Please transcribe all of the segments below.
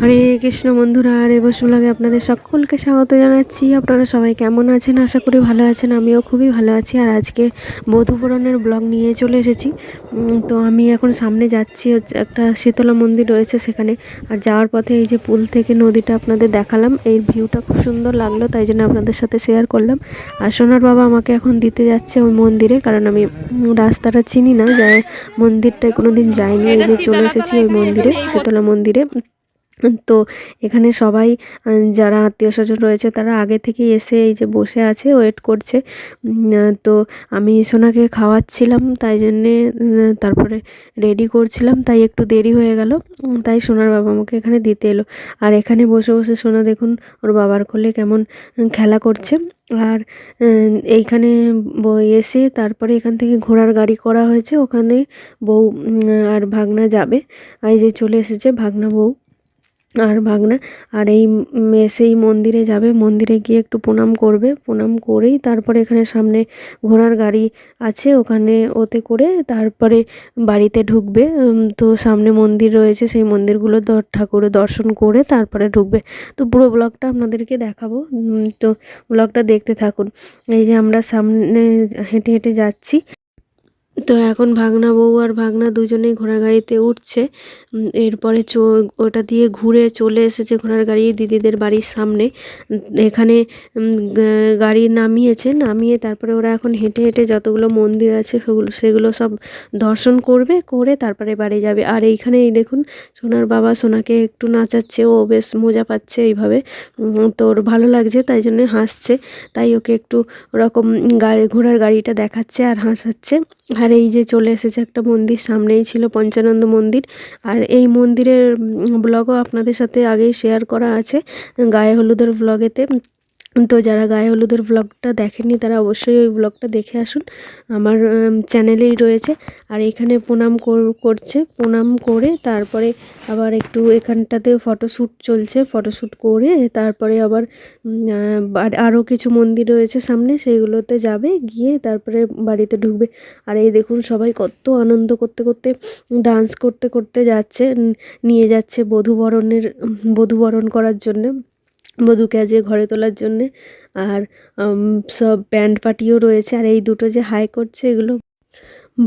হরে কৃষ্ণ বন্ধুরা, আর এবছর লাগে আপনাদের সকলকে স্বাগত জানাচ্ছি। আপনারা সবাই কেমন আছেন? আশা করি ভালো আছেন, আমিও খুবই ভালো আছি। আর আজকে বধুপুরাণের ব্লগ নিয়ে চলে এসেছি। তো আমি এখন সামনে যাচ্ছি, হচ্ছে একটা শীতলা মন্দির রয়েছে সেখানে। আর যাওয়ার পথে এই যে পুল থেকে নদীটা আপনাদের দেখালাম এই ভিউটা খুব সুন্দর লাগল, তাই জন্য আপনাদের সাথে শেয়ার করলাম। আর সোনার বাবা আমাকে এখন দিতে যাচ্ছে ওই মন্দিরে, কারণ আমি রাস্তাটা চিনি না, যাই মন্দিরটায় কোনো দিন যাইনি, এই যে চলে এসেছি ওই মন্দিরে, শীতলা মন্দিরে। তো এখানে সবাই যারা আত্মীয় স্বজন রয়েছে তারা আগে থেকেই এসে এই যে বসে আছে ওয়েট করছে। তো আমি সোনাকে খাওয়াচ্ছিলাম, তাই জন্যে তারপরে রেডি করছিলাম, তাই একটু দেরি হয়ে গেল। তাই সোনার বাবা আমাকে এখানে দিতে এলো। আর এখানে বসে বসে সোনা দেখুন, ওর বাবার কোলে কেমন খেলা করছে। আর এইখানে এসে তারপরে এখান থেকে ঘোড়ার গাড়ি করা হয়েছে, ওখানে বউ আর ভাগনা যাবে। আর এই যে চলে এসেছে ভাগনা বউ। আর ভাগনা, আর এই এসেই মন্দিরে যাবে। মন্দিরে গিয়ে একটু প্রণাম করবে। প্রণাম করেই তারপরে এখানে সামনে ঘোড়ার গাড়ি আছে। ওখানে ওতে করে তারপরে বাড়িতে ঢুকবে। তো সামনে মন্দির রয়েছে। সেই মন্দিরগুলো ঠাকুরের দর্শন করে তারপরে ঢুকবে। তো পুরো ব্লগটা আপনাদেরকে দেখাবো। তো ব্লগটা দেখতে থাকুন। এই যে আমরা সামনে হেঁটে হেঁটে যাচ্ছি। তো এখন ভাগনা বউ আর ভাগনা দুজনেই ঘোড়ার গাড়িতে উঠছে। এরপরে চো, ওটা দিয়ে ঘুরে চলে এসেছে ঘোড়ার গাড়ি দিদিদের বাড়ির সামনে। এখানে গাড়ি নামিয়েছে, নামিয়ে তারপরে ওরা এখন হেঁটে হেঁটে যতগুলো মন্দির আছে সেগুলো সেগুলো সব দর্শন করবে, করে তারপরে বাড়ি যাবে। আর এইখানে এই দেখুন, সোনার বাবা সোনাকে একটু নাচাচ্ছে, ও বেশ মজা পাচ্ছে এইভাবে। তোর ভালো লাগছে তাই জন্য হাসছে। তাই ওকে একটু ওরকম গাড়ি ঘোড়ার গাড়িটা দেখাচ্ছে আর হাসাচ্ছে। আর এই যে চলে এসেছে একটা মন্দির, সামনেই ছিল পঞ্চানন্দ মন্দির। আর এই মন্দিরের ব্লগও আপনাদের সাথে আগেই শেয়ার করা আছে, গায়ে হলুদের ব্লগেতে তো যারা গায়ে হলুদের ব্লগটা দেখেননি, তারা অবশ্যই ওই ব্লগটা দেখে আসুন। আমার চ্যানেলেই রয়েছে। আর এখানে প্রণাম কর- করছে। প্রণাম করে তারপরে আবার একটু এখানটাতে ফটোশ্যুট চলছে। ফটোশ্যুট করে তারপরে আবার আরও কিছু মন্দির রয়েছে সামনে, সেইগুলোতে যাবে। গিয়ে তারপরে বাড়িতে ঢুকবে। আর এই দেখুন সবাই কত আনন্দ করতে করতে ডান্স করতে করতে যাচ্ছে। নিয়ে যাচ্ছে বধূবরণের, বধূবরণ করার জন্য। বধূকে আজকে ঘরে তোলার জন্যে। আর সব ব্যান্ড পার্টিও রয়েছে। আর এই দুটো যে হাই করছে এগুলো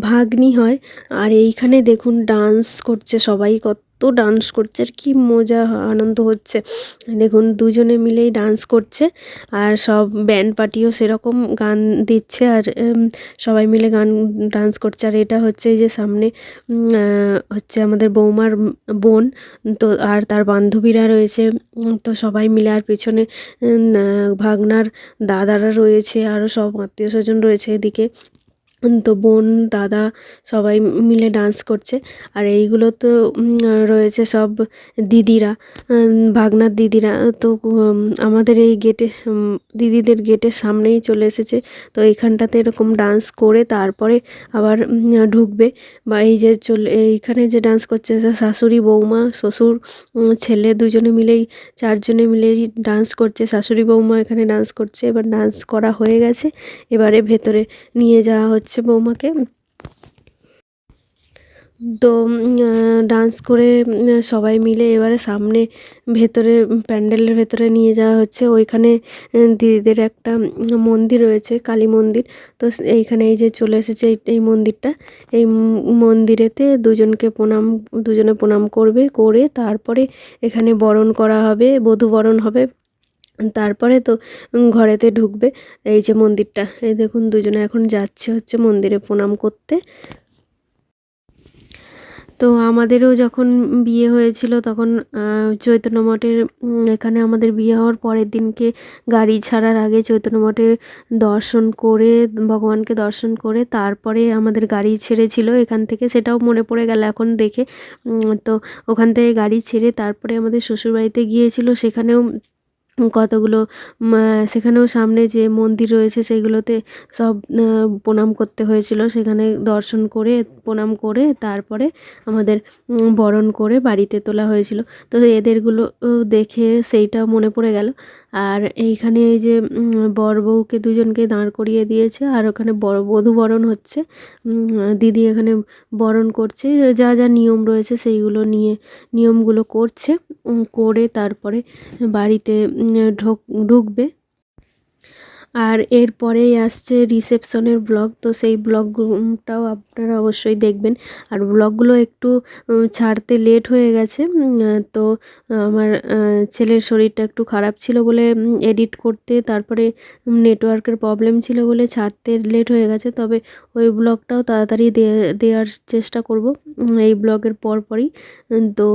ভাগ্নি হয়। আর এইখানে দেখুন ডান্স করছে সবাই কত ডান্স করছে আর কি মজা, আনন্দ হচ্ছে। দেখুন, দুজনে মিলেই ডান্স করছে আর সব ব্যান্ড পার্টিও সেরকম গান দিচ্ছে আর সবাই মিলে গান ডান্স করছে। আর এটা হচ্ছে যে সামনে হচ্ছে আমাদের বৌমার বোন, তো আর তার বান্ধবীরা রয়েছে তো সবাই মিলে আর পেছনে ভাগনার দাদারা রয়েছে আরও সব আত্মীয় স্বজন রয়েছে এদিকে। তো বোন, দাদা সবাই মিলে ডান্স করছে। আর এইগুলো তো রয়েছে সব দিদিরা ভাগনার দিদিরা। তো আমাদের এই গেটে দিদিদের গেটের সামনেই চলে এসেছে। তো এইখানটাতে এরকম ডান্স করে তারপরে আবার ঢুকবে। বা এই যে চলে, এইখানে যে ডান্স করছে শাশুড়ি, বৌমা, শ্বশুর ছেলে দুজনে মিলেই, চারজনে মিলেই ডান্স করছে। শাশুড়ি, বৌমা এখানে ডান্স করছে। এবার ডান্স করা হয়ে গেছে। এবারে ভেতরে নিয়ে যাওয়া হচ্ছে। বৌমাকে। তো ডান্স করে সবাই মিলে এবারে সামনে ভেতরে, প্যান্ডেলের ভেতরে নিয়ে যাওয়া হচ্ছে। ওইখানে দিদিদের একটা মন্দির রয়েছে, কালী মন্দির। তো এইখানে এই যে চলে এসেছে এই মন্দিরটা। এই মন্দিরেতে দুজনকে প্রণাম, দুজনে প্রণাম করবে, করে তারপরে এখানে বরণ করা হবে, বধূ বরণ হবে। তারপরে তো ঘরেতে ঢুকবে। এই যে মন্দিরটা, এই দেখুন দুজনে এখন যাচ্ছে হচ্ছে মন্দিরে প্রণাম করতে। তো আমাদেরও যখন বিয়ে হয়েছিল তখন চৈতন্য মঠের এখানে আমাদের বিয়ে হওয়ার পরের দিনকে গাড়ি ছাড়ার আগে চৈতন্য মঠে দর্শন করে, ভগবানকে দর্শন করে তারপরে আমাদের গাড়ি ছেড়েছিল এখান থেকে। সেটাও মনে পড়ে গেল এখন দেখে। তো ওখান থেকে গাড়ি ছেড়ে তারপরে আমাদের শ্বশুরবাড়িতে গিয়েছিল। সেখানেও কতগুলো সেখানেও সামনে যে মন্দির রয়েছে সেগুলোতে সব প্রণাম করতে হয়েছিল। সেখানে দর্শন করে, প্রণাম করে, তারপরে আমাদের বরণ করে বাড়িতে তোলা হয়েছিল। তো এদেরগুলো দেখে সেইটা মনে পড়ে গেল। আর এইখানে এই যে বর বউকে দুজনকে দাঁড় করিয়ে দিয়েছে, আর ওখানে বড় বধূ বরণ হচ্ছে। দিদি এখানে বরণ করছে, যা যা নিয়ম রয়েছে সেইগুলো নিয়ে, নিয়মগুলো করছে করে তারপরে বাড়িতে ঢোক, ঢুকবে। আর এরপরেই আসছে রিসেপশনের ব্লগ, তো সেই ব্লগটাও আপনারা অবশ্যই দেখবেন। আর ব্লগগুলো একটু ছাড়তে লেট হয়ে গেছে তো, আমার ছেলের শরীরটা একটু খারাপ ছিল বলে এডিট করতে, তারপরে নেটওয়ার্কের প্রবলেম ছিল বলে ছাড়তে লেট হয়ে গেছে। তবে ওই ব্লগটাও তাড়াতাড়ি দেওয়ার চেষ্টা করব এই ব্লগের পরপরই তো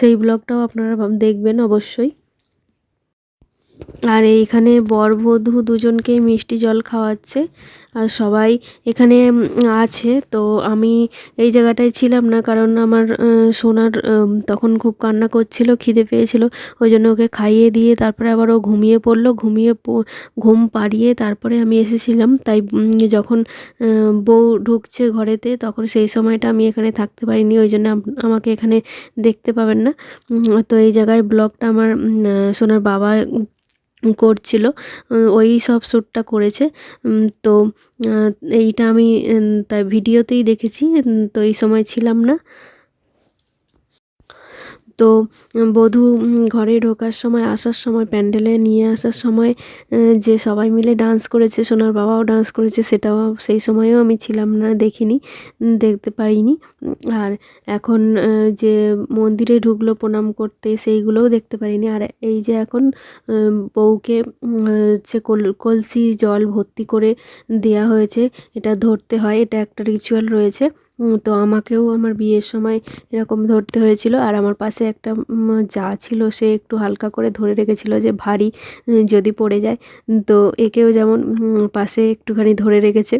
সেই ব্লগটাও আপনারা দেখবেন অবশ্যই। আর এইখানে বর বধূ দুজনকেই মিষ্টি জল খাওয়াচ্ছে। আর সবাই এখানে আছে। তো আমি এই জায়গাটায় ছিলাম না, কারণ আমার সোনার তখন খুব কান্না করছিল, খিদে পেয়েছিল। ওই জন্য ওকে খাইয়ে দিয়ে তারপরে আবার ও ঘুমিয়ে পড়ল। ঘুমিয়ে ঘুম পাড়িয়ে তারপরে আমি এসেছিলাম। তাই যখন বউ ঢুকছে ঘরেতে, তখন সেই সময়টা আমি এখানে থাকতে পারিনি। ওই জন্য আমাকে এখানে দেখতে পাবেন না। তো এই জায়গায় ব্লগটা আমার সোনার বাবা করছিল ওই সব শ্যুটটা করেছে। তো এইটা আমি তাই ভিডিওতেই দেখেছি তো এই সময় ছিলাম না। তো বধূ ঘরে ঢোকার সময়, আসার সময়, প্যান্ডেলে নিয়ে আসার সময় যে সবাই মিলে ডান্স করেছে, সোনার বাবাও ডান্স করেছে, সেটাও সেই সময়ও আমি ছিলাম না, দেখিনি দেখতে পারিনি। আর এখন যে মন্দিরে ঢুকলো, প্রণাম করতে, সেইগুলোও দেখতে পারিনি। আর এই যে এখন বউকে হচ্ছে কল- কলসি, জল ভর্তি করে দেয়া হয়েছে, এটা ধরতে হয়, এটা একটা রিচুয়াল রয়েছে। তো আমাকেও আমার বিয়ের সময় এরকম ধরতে হয়েছিল। আর আমার পাশে একটা যা ছিল সে একটু হালকা করে ধরে রেখেছিল যে ভারী যদি পড়ে যায়। তো একেও যেমন পাশে একটুখানি ধরে রেখেছে।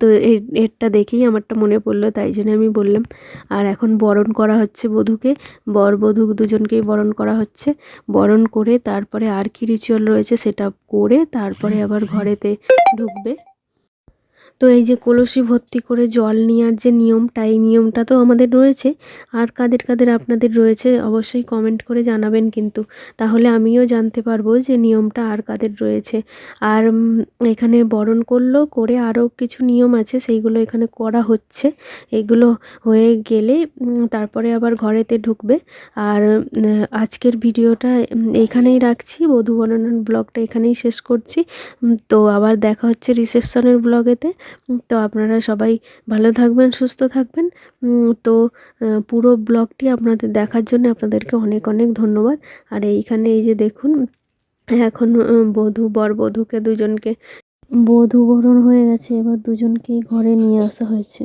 তো এর, এরটা দেখেই আমারটা মনে পড়ল, তাই জন্য আমি বললাম, আর এখন বরণ করা হচ্ছে বধূকে। বর বধূ দুজনকেই বরণ করা হচ্ছে। বরণ করে তারপরে আর কি রিচুয়াল রয়েছে সেটা করে তারপরে আবার ঘরেতে ঢুকবে। তো এই যে কলসি ভর্তি করে জল নেওয়ার যে নিয়মটা এই নিয়মটা তো আমাদের রয়েছে। আর কাদের কাদের আপনাদের রয়েছে অবশ্যই কমেন্ট করে জানাবেন কিন্তু। তাহলে আমিও জানতে পারব যে নিয়মটা আর কাদের রয়েছে। আর এখানে বরণ করল করে আরও কিছু নিয়ম আছে সেইগুলো এখানে করা হচ্ছে। এগুলো হয়ে গেলে তারপরে আবার ঘরেতে ঢুকবে। আর আজকের ভিডিওটা উম, এইখানেই রাখছি। বধু বর্ণনার ব্লগটা এখানেই শেষ করছি। তো আবার দেখা হচ্ছে রিসেপশনের ব্লগেতে। তো আপনারা সবাই ভালো থাকবেন, সুস্থ থাকবেন। তো পুরো ব্লগটি আপনাদের দেখার জন্য আপনাদেরকে অনেক অনেক ধন্যবাদ। আর এইখানে এই যে দেখুন, এখন বধূ বর বধূকে দুজনকে, বধূ বরণ হয়ে গেছে, এবার দুজনকেই ঘরে নিয়ে আসা হয়েছে।